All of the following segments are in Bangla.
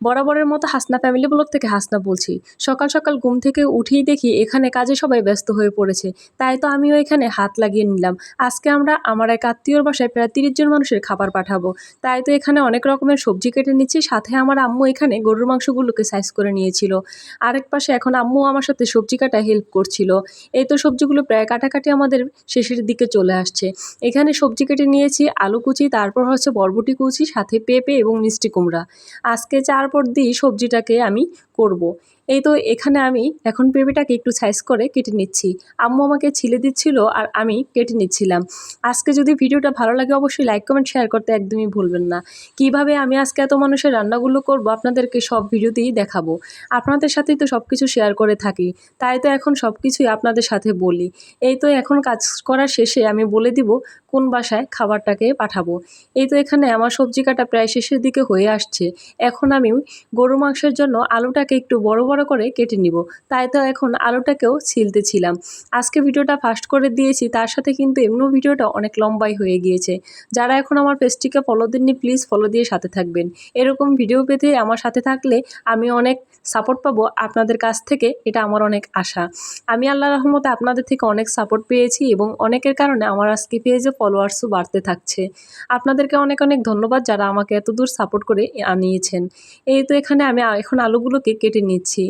বরাবরের মতো হাসনা ফ্যামিলি ব্লগ থেকে হাসনা বলছি। সকাল সকাল ঘুম থেকে উঠেই দেখি এখানে কাজে সবাই ব্যস্ত হয়ে পড়েছে। তাই তো আমিও এখানে হাত লাগিয়ে নিলাম। আজকে আমরা আমার এক আত্মীয়র বাসায় প্রায় তিরিশ জন মানুষের খাবার পাঠাবো। তাই তো এখানে অনেক রকমের সবজি কেটে নিচ্ছি। সাথে আমার আম্মু এখানে গরুর মাংসগুলোকে সাইজ করে নিয়েছিল। আরেক পাশে এখন আম্মু আমার সাথে সবজি কাটা হেল্প করছিল। এই তো সবজিগুলো প্রায় কাটাকাটি আমাদের শেষের দিকে চলে আসছে। এখানে সবজি কেটে নিয়েছি, আলু কুচি, তারপর হচ্ছে বরবটি কুচি, সাথে পেঁপে এবং মিষ্টি কুমড়া। আজকে চার পর দিয়ে সবজিটাকে আমি করব। এই তো এখানে আমি এখন পেঁপেটাকে একটু সাইজ করে কেটে নিচ্ছি। আম্মু আমাকে ছিলে দিচ্ছিল আর আমি কেটে নিচ্ছিলাম। আজকে যদি ভিডিওটা ভালো লাগে অবশ্যই লাইক কমেন্ট শেয়ার করতে একদমই ভুলবেন না। কীভাবে আমি আজকে এত মানুষের রান্নাগুলো করব আপনাদেরকে সব ভিডিওতেই দেখাবো। আপনাদের সাথেই তো সব কিছু শেয়ার করে থাকি। তাই তো এখন সব কিছুই আপনাদের সাথে বলি। এই তো এখন কাজ করা শেষে আমি বলে দিব কোন বাসায় খাবারটাকে পাঠাবো। এই তো এখানে আমার সবজি কাটা প্রায় শেষের দিকে হয়ে আসছে। এখন আমি গরু মাংসের জন্য আলুটাকে একটু বড় বড় করে কেটে নিব। তাই তো এখন আলুটাকেও ছিলতেছিলাম আজকে ভিডিওটা ফাস্ট করে দিয়েছি, তার সাথে কিন্তু এমনিও ভিডিওটা অনেক লম্বাই হয়ে গিয়েছে। যারা এখন আমার পেজটিকে ফলো দেননি প্লিজ ফলো দিয়ে সাথে থাকবেন। এরকম ভিডিও পেতে আমার সাথে থাকলে আমি অনেক সাপোর্ট পাবো আপনাদের কাছ থেকে, এটা আমার অনেক আশা। আমি আল্লাহ রহমতে আপনাদের থেকে অনেক সাপোর্ট পেয়েছি এবং অনেকের কারণে আমার আজকে পেজে ফলোয়ার্সও বাড়তে থাকছে। আপনাদেরকে অনেক অনেক ধন্যবাদ যারা আমাকে এত দূর সাপোর্ট করে আনিয়েছেন। এই তো এখানে আমি এখন আলুগুলোকে কেটে নিচ্ছি।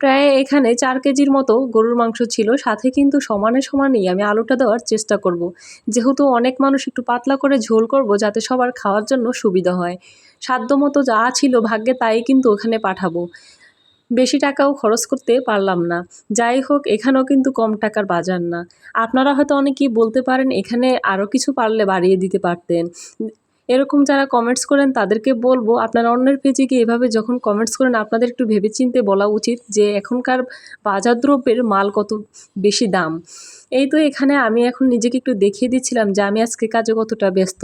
প্রায় এখানে চার কেজির মতো গরুর মাংস ছিল। সাথে কিন্তু সমানে সমানেই আমি আলুটা দেওয়ার চেষ্টা করব। যেহেতু অনেক মানুষ একটু পাতলা করে ঝোল করব যাতে সবার খাওয়ার জন্য সুবিধা হয়। সাধ্য মতো যা ছিল ভাগ্যে তাই কিন্তু ওখানে পাঠাবো। বেশি টাকাও খরচ করতে পারলাম না। যাই হোক, এখানেও কিন্তু কম টাকার বাজার না। আপনারা হয়তো অনেকেই বলতে পারেন, এখানে আরও কিছু পারলে বাড়িয়ে দিতে পারতেন। এরকম যারা কমেন্টস করেন, তাদেরকে বলব আপনারা অন্যের পেজে গিয়ে এভাবে যখন কমেন্টস করেন, আপনাদের একটু ভেবেচিন্তে বলা উচিত যে এখনকার বাজার দ্রব্যের মাল কত বেশি দাম। এই তো এখানে আমি এখন নিজেকে একটু দেখিয়ে দিচ্ছিলাম যে আমি আজকে কাজে কতটা ব্যস্ত।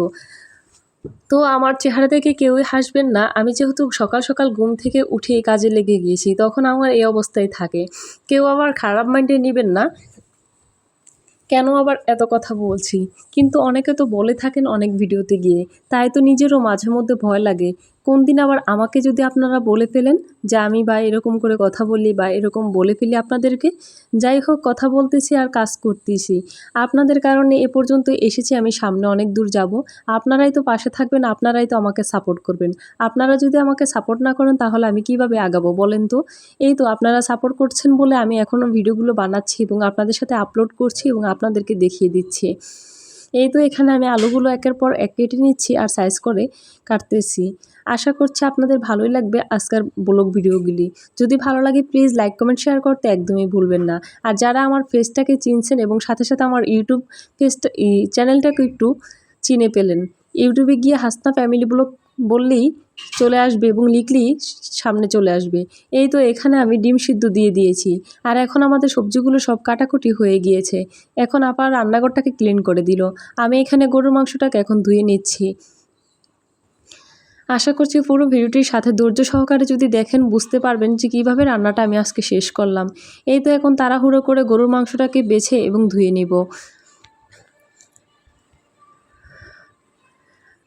তো আমার চেহারা দেখে কেউই হাসবেন না। আমি যেহেতু সকাল সকাল ঘুম থেকে উঠে কাজে লেগে গিয়েছি, তখন আমার এই অবস্থায় থাকে। কেউ আবার খারাপ মাইন্ডে নেবেন না। কেন আবার এত কথা বলছি? কিন্তু অনেকে তো বলে থাকেন অনেক ভিডিওতে গিয়ে। তাই তো নিজেরও মাঝে মধ্যে ভয় লাগে কোন দিন আবার আমাকে যদি আপনারা বলে ফেলেন যে আমি বা এরকম করে কথা বলি বা এরকম বলে ফেলি আপনাদেরকে, যাই হোক কথা বলতেছি আর কাজ করতেছি। আপনাদের কারণে এ পর্যন্ত এসেছি, আমি সামনে অনেক দূর যাব। আপনারাই তো পাশে থাকবেন, আপনারাই তো আমাকে সাপোর্ট করবেন। আপনারা যদি আমাকে সাপোর্ট না করেন, তাহলে আমি কীভাবে আগাবো বলেন তো? এই তো আপনারা সাপোর্ট করছেন বলে আমি এখনও ভিডিওগুলো বানাচ্ছি এবং আপনাদের সাথে আপলোড করছি এবং আপনাদেরকে দেখিয়ে দিচ্ছি। এই তো এখানে আমি আলুগুলো একের পর এক কেটে নিচ্ছি আর সাইজ করে কাটতেছি। আশা করছি আপনাদের ভালোই লাগবে আজকের ব্লগ ভিডিওগুলি। যদি ভালো লাগে প্লিজ লাইক কমেন্ট শেয়ার করতে একদমই ভুলবেন না। আর যারা আমার ফেসটাকে চিনছেন এবং সাথে সাথে আমার ইউটিউব ফেসটা চ্যানেলটাকে একটু চিনে পেলেন ইউটিউবে গিয়ে হাসনা ফ্যামিলি ব্লগ বললেই চলে আসবে এবং লিখলেই সামনে চলে আসবে। এই তো এখানে আমি ডিম সিদ্ধ দিয়ে দিয়েছি। আর এখন আমাদের সবজিগুলো সব কাটাকুটি হয়ে গিয়েছে। এখন আবার রান্নাঘরটাকে ক্লিন করে দিল। আমি এখানে গরুর মাংসটাকে এখন ধুয়ে নিচ্ছি। আশা করছি পুরো ভিডিওটির সাথে ধৈর্য সহকারে যদি দেখেন বুঝতে পারবেন যে কীভাবে রান্নাটা আমি আজকে শেষ করলাম। এই তো এখন তাড়াহুড়ো করে গরুর মাংসটাকে বেছে এবং ধুয়ে নিব।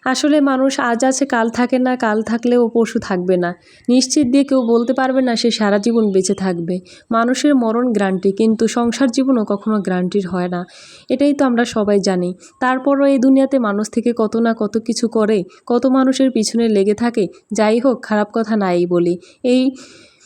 আসলে মানুষ আজ আছে, কাল থাকে না, কাল থাকলেও পশু থাকবে না। নিশ্চিত দিয়ে কেউ বলতে পারবে না সে সারা জীবন বেঁচে থাকবে। মানুষের মরণ গ্রান্টি, কিন্তু সংসার জীবনও কখনো গ্রান্টির হয় না। এটাই তো আমরা সবাই জানি। তারপরও এই দুনিয়াতে মানুষ থেকে কত না কত কিছু করে, কত মানুষের পিছনে লেগে থাকে। যাই হোক, খারাপ কথা নাই বলি। এই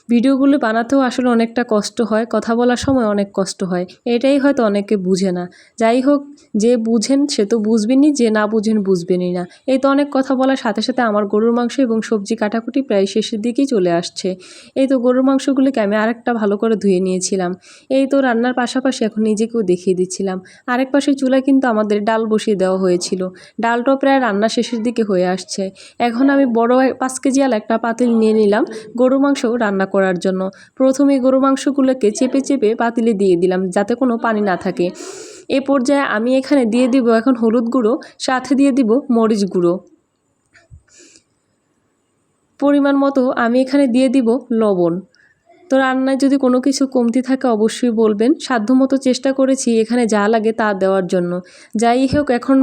ভিডিওগুলো বানাতেও আসলে অনেকটা কষ্ট হয়, কথা বলার সময় অনেক কষ্ট হয়, এটাই হয়তো অনেকে বুঝে না। যাই হোক, যে বুঝেন সে তো বুঝবেনই, যে না বুঝেন বুঝবেনই না। এই তো অনেক কথা বলার সাথে সাথে আমার গরুর মাংস এবং সবজি কাটাকুটি প্রায় শেষের দিকেই চলে আসছে। এই তো গরুর মাংসগুলিকে আমি আরেকটা ভালো করে ধুয়ে নিয়েছিলাম। এই তো রান্নার পাশাপাশি এখন নিজেকেও দেখিয়ে দিচ্ছিলাম। আরেক পাশে চুলায় কিন্তু আমাদের ডাল বসিয়ে দেওয়া হয়েছিল। ডালটাও প্রায় রান্না শেষের দিকে হয়ে আসছে। এখন আমি বড় পাঁচ কেজি আল একটা পাতিল নিয়ে নিলাম। গরু মাংস রান্না করার জন্য। প্রথমে গরু মাংসগুলোকে চেপে চেপে পাতিলে দিয়ে দিলাম যাতে কোনো পানি না থাকে। এ পর্যায়ে আমি এখানে দিয়ে দিব এখন হলুদ গুঁড়ো, সাথে দিয়ে দিব মরিচ গুঁড়ো। পরিমাণ মতো আমি এখানে দিয়ে দিব লবণ। তো রান্নায় যদি কোনো কিছু কমতি থাকে অবশ্যই বলবেন। সাধ্যমতো চেষ্টা করেছি এখানে যা লাগে তা দেওয়ার জন্য। যাই হোক, এখন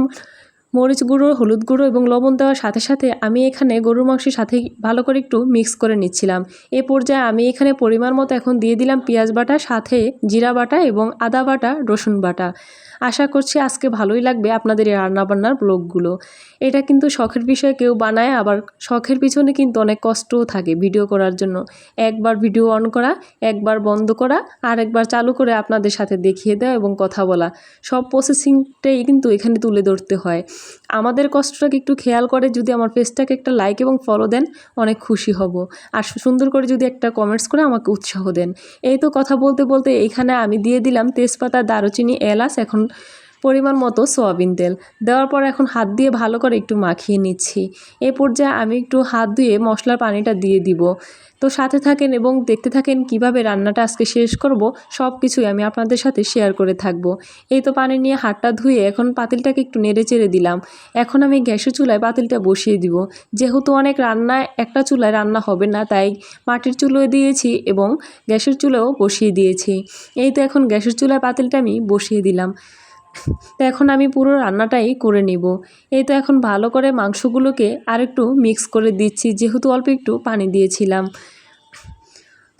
মরিচ গুঁড়ো, হলুদ গুঁড়ো এবং লবণ দেওয়ার সাথে সাথে আমি এখানে গরুর মাংসের সাথে ভালো করে একটু মিক্স করে নিচ্ছিলাম। এ পর্যায়ে আমি এখানে পরিমাণ মতো এখন দিয়ে দিলাম পেঁয়াজ বাটা, সাথে জিরা বাটা এবং আদা বাটা, রসুন বাটা। আশা করছি আজকে ভালোই লাগবে আপনাদের এই রান্নাবান্নার ব্লগগুলো। এটা কিন্তু শখের বিষয়ে, কেউ বানায়, আবার শখের পিছনে কিন্তু অনেক কষ্টও থাকে ভিডিও করার জন্য। একবার ভিডিও অন করা, একবার বন্ধ করা, আর একবার চালু করে আপনাদের সাথে দেখিয়ে দেওয়া এবং কথা বলা। সব প্রসেসিংটাই কিন্তু এখানে তুলে ধরতে হয়। আমাদের কষ্টটাকে একটু খেয়াল করে, যদি আমার পেজটাকে একটা লাইক এবং ফলো দেন, অনেক খুশি হব। আর সুন্দর করে যদি একটা কমেন্টস করে আমাকে উৎসাহ দেন। এই তো কথা বলতে বলতে এইখানে আমি দিয়ে দিলাম তেজপাতা, দারুচিনি, এলাচ, এখন পরিমাণ মতো সোয়াবিন তেল। দেওয়ার পর এখন হাত দিয়ে ভালো করে একটু মাখিয়ে নিচ্ছি। এ পর্যায়ে আমি একটু হাত ধুয়ে মশলার পানিটা দিয়ে দিব। তো সাথে থাকেন এবং দেখতে থাকেন কীভাবে রান্নাটা আজকে শেষ করব সব কিছুই আমি আপনাদের সাথে শেয়ার করে থাকব। এই তো পানি নিয়ে হাতটা ধুয়ে এখন পাতিলটাকে একটু নেড়ে চেড়ে দিলাম। এখন আমি গ্যাসের চুলায় পাতিলটা বসিয়ে দিব। যেহেতু অনেক রান্না একটা চুলায় রান্না হবে না, তাই মাটির চুলোয় দিয়েছি এবং গ্যাসের চুলাও বসিয়ে দিয়েছি। এই তো এখন গ্যাসের চুলায় পাতিলটা আমি বসিয়ে দিলাম। তো এখন আমি পুরো রান্নাটাই করে নিব। এই তো এখন ভালো করে মাংসগুলোকে আরেকটু মিক্স করে দিচ্ছি, যেহেতু অল্প একটু পানি দিয়েছিলাম।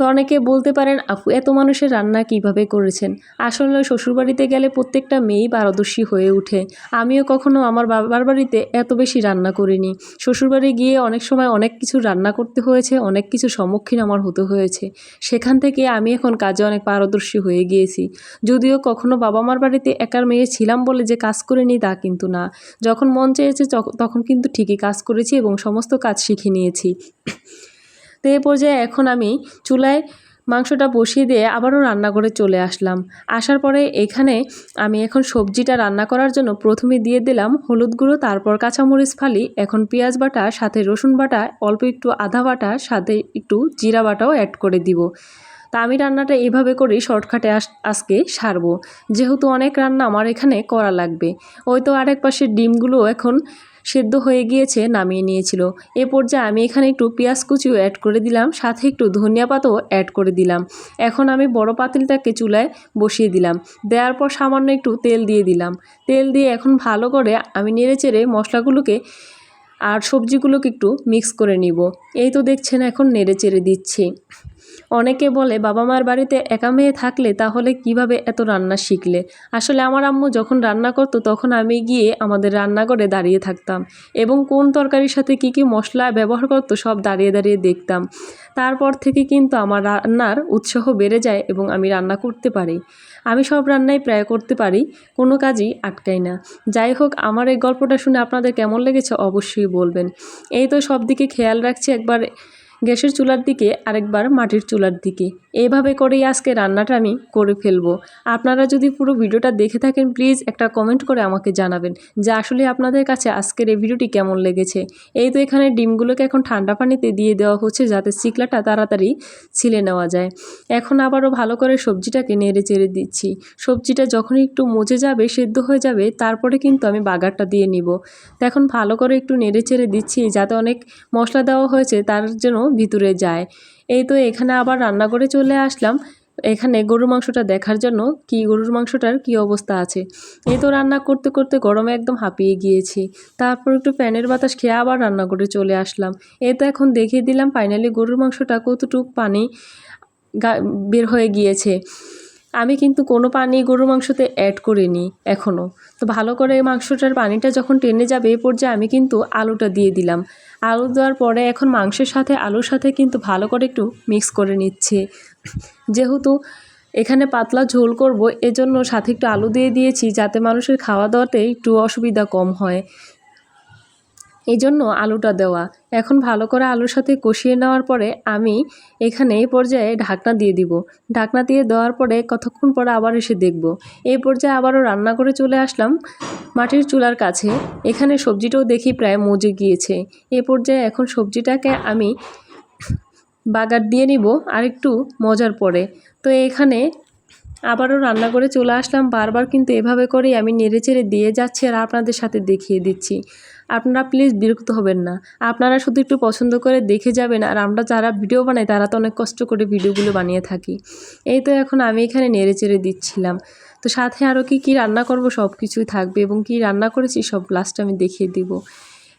অনেকে বলতে পারেন, আপু, এত মানুষের রান্না কীভাবে করেছেন? আসলে শ্বশুরবাড়িতে গেলে প্রত্যেকটা মেয়েই পারদর্শী হয়ে ওঠে। আমিও কখনো আমার বাবার বাড়িতে এত বেশি রান্না করিনি। শ্বশুরবাড়ি গিয়ে অনেক সময় অনেক কিছু রান্না করতে হয়েছে, অনেক কিছু সম্মুখীন আমার হতে হয়েছে। সেখান থেকে আমি এখন কাজে অনেক পারদর্শী হয়ে গিয়েছি। যদিও কখনো বাবা মার বাড়িতে একার মেয়ে ছিলাম বলে যে কাজ করিনি তা কিন্তু না। যখন মন চেয়েছে তখন কিন্তু ঠিকই কাজ করেছি এবং সমস্ত কাজ শিখে নিয়েছি। তো এই পর্যায়ে এখন আমি চুলায় মাংসটা বসিয়ে দিয়ে আবারও রান্না করে চলে আসলাম। আসার পরে এখানে আমি এখন সবজিটা রান্না করার জন্য প্রথমে দিয়ে দিলাম হলুদ গুঁড়ো, তারপর কাঁচামরিচ ফালি, এখন পেঁয়াজ বাটা, সাথে রসুন বাটা, অল্প একটু আদা বাটা, সাথে একটু জিরা বাটাও অ্যাড করে দিব। তা আমি রান্নাটা এইভাবে করেই শর্টকাটে আজকে সারবো। যেহেতু অনেক রান্না আমার এখানে করা লাগবে। ওই তো আরেক পাশে ডিমগুলো এখন সেদ্ধ হয়ে গিয়েছে, নামিয়ে নিয়েছিল। এ পর্যায়ে আমি এখানে একটু পেঁয়াজ কুচিও অ্যাড করে দিলাম, সাথে একটু ধনিয়া পাতাও অ্যাড করে দিলাম। এখন আমি বড় পাতিলটাকে চুলায় বসিয়ে দিলাম। দেওয়ার পর সামান্য একটু তেল দিয়ে দিলাম। তেল দিয়ে এখন ভালো করে আমি নেড়ে চেড়ে মশলাগুলোকে আর সবজিগুলোকে একটু মিক্স করে নিব। এই তো দেখছেন এখন নেড়ে চেড়ে দিচ্ছি। অনেকে বলে বাবা মার বাড়িতে একা মেয়ে থাকলে তাহলে কীভাবে এত রান্না শিখলে? আসলে আমার আম্মু যখন রান্না করতো তখন আমি গিয়ে আমাদের রান্নাঘরে দাঁড়িয়ে থাকতাম এবং কোন তরকারির সাথে কী কী মশলা ব্যবহার করতো সব দাঁড়িয়ে দাঁড়িয়ে দেখতাম। তারপর থেকে কিন্তু আমার রান্নার উৎসাহ বেড়ে যায় এবং আমি রান্না করতে পারি। আমি সব রান্নাই প্রায় করতে পারি, কোনো কাজই আটকাই না। যাই হোক, আমার এই গল্পটা শুনে আপনাদের কেমন লেগেছে অবশ্যই বলবেন। এই তো সব দিকে খেয়াল রাখছি। একবার গ্যাসের চুলার দিকে, আরেকবার মাটির চুলার দিকে। এইভাবে করেই আজকে রান্নাটা আমি করে ফেলব। আপনারা যদি পুরো ভিডিওটা দেখে থাকেন, প্লিজ একটা কমেন্ট করে আমাকে জানাবেন যে আসলে আপনাদের কাছে আজকের এই ভিডিওটি কেমন লেগেছে। এই তো এখানে ডিমগুলোকে এখন ঠান্ডা পানিতে দিয়ে দেওয়া হচ্ছে যাতে চিকলাটা তাড়াতাড়ি ছিলে নেওয়া যায়। এখন আবারও ভালো করে সবজিটাকে নেড়ে চেড়ে দিচ্ছি। সবজিটা যখন একটু মজে যাবে, সেদ্ধ হয়ে যাবে, তারপরে কিন্তু আমি বাগারটা দিয়ে নিব। এখন ভালো করে একটু নেড়ে চেড়ে দিচ্ছি যাতে অনেক মশলা দেওয়া হয়েছে, তার যেন ভিতরে যায়। এই তো এখানে আবার রান্না করে চলে আসলাম। এখানে গরুর মাংসটা দেখার জন্য কি গরুর মাংসটার কি অবস্থা আছে। এই তো রান্না করতে করতে গরমে একদম হাঁপিয়ে গিয়েছি। তারপর একটু প্যানের বাতাস খেয়ে আবার রান্না করে চলে আসলাম। এই তো এখন দেখিয়ে দিলাম ফাইনালি গরুর মাংসটা কতটুক পানি বের হয়ে গিয়েছে। আমি কিন্তু কোনো পানি গরুর মাংসতে অ্যাড করিনি এখনও তো ভালো করে মাংসটার পানিটা যখন টেনে যাবে এ পর্যায়ে আমি কিন্তু আলুটা দিয়ে দিলাম। আলু দেওয়ার পরে এখন মাংসের সাথে, আলুর সাথে কিন্তু ভালো করে একটু মিক্স করে নিচ্ছে। যেহেতু এখানে পাতলা ঝোল করব, এজন্য সাথে একটু আলু দিয়ে দিয়েছি, যাতে মানুষের খাওয়া দাওয়াতে একটু অসুবিধা কম হয়। এই জন্য আলুটা দেওয়া। এখন ভালো করে আলুর সাথে কষিয়ে নেওয়ার পরে আমি এখানে এই পর্যায়ে ঢাকনা দিয়ে দিব। ঢাকনা দিয়ে দেওয়ার পরে কতক্ষণ পরে আবার এসে দেখব। এই পর্যায়ে আবারও রান্না করে চলে আসলাম মাটির চুলার কাছে। এখানে সবজিটাও দেখি প্রায় মজে গিয়েছে। এ পর্যায়ে এখন সবজিটাকে আমি বাগার দিয়ে নিব আর একটু মজার পরে। তো এখানে আবারও রান্না করে চলে আসলাম। বারবার কিন্তু এভাবে করেই আমি নেড়ে চেড়ে দিয়ে যাচ্ছি আর আপনাদের সাথে দেখিয়ে দিচ্ছি। আপনারা প্লিজ বিরক্ত হবেন না। আপনারা শুধু একটু পছন্দ করে দেখে যাবেন আর আমরা যারা ভিডিও বানাই তারা তো অনেক কষ্ট করে ভিডিওগুলো বানিয়ে থাকি। এই তো এখন আমি এখানে নেড়ে চেড়ে দিচ্ছিলাম। তো সাথে আরও কি কি রান্না করব সব কিছুই থাকবে এবং কি রান্না করেছি সব লাস্টে আমি দেখিয়ে দিব।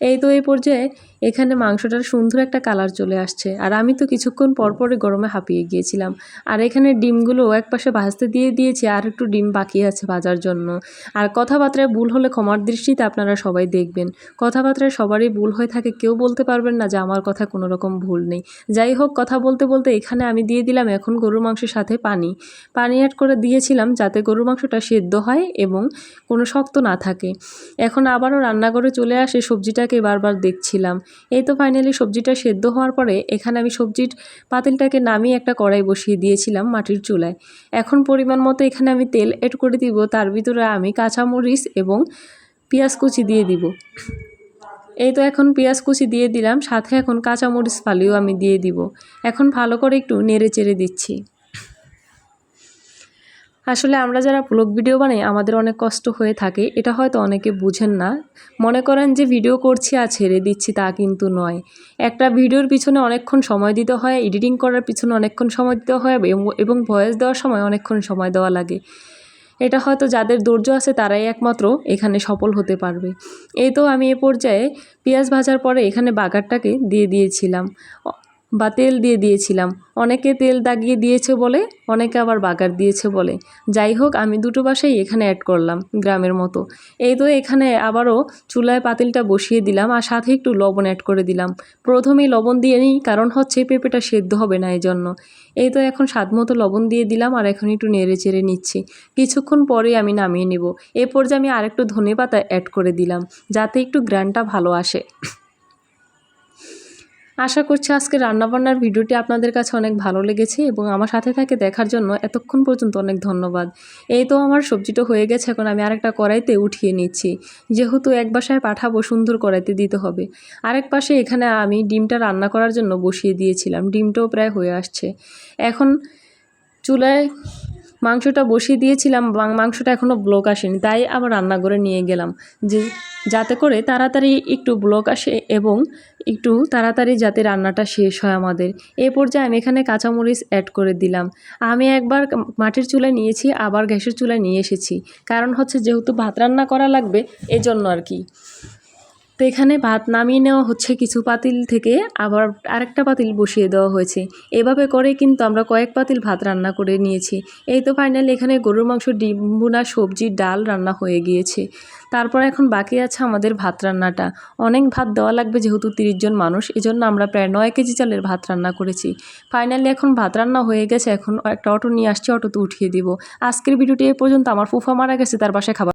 এই তো এই পর্যায়ে এখানে মাংসটার সুন্দর একটা কালার চলে আসছে। আর আমি তো কিছুক্ষণ পরপরই গরমে হাঁপিয়ে গিয়েছিলাম। আর এখানে ডিমগুলো এক পাশে ভাজতে দিয়ে দিয়েছি, আর একটু ডিম বাকি আছে ভাজার জন্য। আর কথাবার্তায় ভুল হলে ক্ষমার দৃষ্টিতে আপনারা সবাই দেখবেন। কথাবার্তায় সবারই ভুল হয়ে থাকে, কেউ বলতে পারবেন না যে আমার কথা কোনো রকম ভুল নেই। যাই হোক, কথা বলতে বলতে এখানে আমি দিয়ে দিলাম এখন গরুর মাংসের সাথে পানি। পানি অ্যাড করে দিয়েছিলাম যাতে গরুর মাংসটা সেদ্ধ হয় এবং কোনো শক্ত না থাকে। এখন আবারও রান্নাঘরে চলে আসে সবজিটাকে বারবার দেখছিলাম। এই তো ফাইনালি সবজিটা সেদ্ধ হওয়ার পরে এখানে আমি সবজির পাতিলটাকে নামিয়ে একটা কড়াই বসিয়ে দিয়েছিলাম মাটির চুলায়। এখন পরিমাণ মতো এখানে আমি তেল এড করে দিব, তার ভিতরে আমি কাঁচামরিচ এবং পেঁয়াজ কুচি দিয়ে দিব। এই তো এখন পেঁয়াজ কুচি দিয়ে দিলাম, সাথে এখন কাঁচামরিচ ফালিও আমি দিয়ে দিব। এখন ভালো করে একটু নেড়ে চেড়ে দিচ্ছি। আসলে আমরা যারা ব্লগ ভিডিও বানাই, আমাদের অনেক কষ্ট হয়ে থাকে। এটা হয়তো অনেকে বুঝেন না। মনে করেন যে ভিডিও করছি আর ছেড়ে দিচ্ছি, তা কিন্তু নয়। একটা ভিডিওর পিছনে অনেকক্ষণ সময় দিতে হয় এডিটিং করার পিছনে অনেকক্ষণ সময় দিতে হয়, এবং- ভয়েস দেওয়ার সময় অনেকক্ষণ সময় দেওয়া লাগে। এটা হয়তো যাদের ধৈর্য আছে, তারাই একমাত্র এখানে সফল হতে পারবে। এই তো আমি এ পর্যায়ে পেঁয়াজ ভাজার পরে এখানে বাগারটাকে দিয়ে দিয়েছিলাম। বা তেল দিয়ে দিয়েছিলাম। অনেকে তেল দাগিয়ে দিয়েছে বলে, অনেকে আবার বাগার দিয়েছে বলে। যাই হোক, আমি দুটো বাসাই এখানে অ্যাড করলাম গ্রামের মতো। এই তো এখানে আবারও চুলায় পাতিলটা বসিয়ে দিলাম আর সাথে একটু লবণ অ্যাড করে দিলাম। প্রথমেই লবণ দিয়ে নিই, কারণ হচ্ছে পেঁপেটা সেদ্ধ হবে না এই জন্য এই তো এখন স্বাদ মতো লবণ দিয়ে দিলাম আর এখন একটু নেড়ে চেড়ে নিচ্ছি। কিছুক্ষণ পরে আমি নামিয়ে নেব। এ পর্যায়ে আমি আরেকটু ধনে পাতা অ্যাড করে দিলাম, যাতে একটু গ্রানটা ভালো আসে। আশা করছি আজকে রান্নাবান্নার ভিডিওটি আপনাদের কাছে অনেক ভালো লেগেছে এবং আমার সাথে থাকে দেখার জন্য এতক্ষণ পর্যন্ত অনেক ধন্যবাদ। এই তো আমার সবজিটা হয়ে গেছে, এখন আমি আরেকটা কড়াইতে উঠিয়ে নিচ্ছি। যেহেতু এক বাসায় পাঠাবো, সুন্দর কড়াইতে দিতে হবে। আরেক পাশে এখানে আমি ডিমটা রান্না করার জন্য বসিয়ে দিয়েছিলাম। ডিমটাও প্রায় হয়ে আসছে। এখন চুলায় মাংসটা বসিয়ে দিয়েছিলাম মাংসটা এখনও ব্লক আসেনি, তাই আবার রান্নাঘরে নিয়ে গেলাম। যে, যাতে করে তাড়াতাড়ি একটু ব্লক আসে এবং একটু তাড়াতাড়ি যাতে রান্নাটা শেষ হয় আমাদের। এ পর্যায়ে আমি এখানে কাঁচামরিচ অ্যাড করে দিলাম। আমি একবার মাটির চুলায় নিয়েছি, আবার গ্যাসের চুলায় নিয়ে এসেছি। কারণ হচ্ছে যেহেতু ভাত রান্না করা লাগবে, এজন্য আর কি। তো এখানে ভাত নামিয়ে নেওয়া হচ্ছে কিছু পাতিল থেকে, আবার আরেকটা পাতিল বসিয়ে দেওয়া হয়েছে। এভাবে করে কিন্তু আমরা কয়েক পাতিল ভাত রান্না করে নিয়েছি। এই তো ফাইনালি এখানে গরুর মাংস, ডিম বোনা সবজি, ডাল রান্না হয়ে গিয়েছে। তারপর এখন বাকি আছে আমাদের ভাত রান্নাটা। অনেক ভাত দেওয়া লাগবে যেহেতু তিরিশ জন মানুষ, এজন্য আমরা প্রায় নয় কেজি চালের ভাত রান্না করেছি। ফাইনালি এখন ভাত রান্না হয়ে গেছে, এখন একটা অটো নিয়ে আসছি, অটোতে উঠিয়ে দিব। আজকের ভিডিওটি এ পর্যন্ত, আমার ফুফা মারা গেছে, তার বাসায় খাবার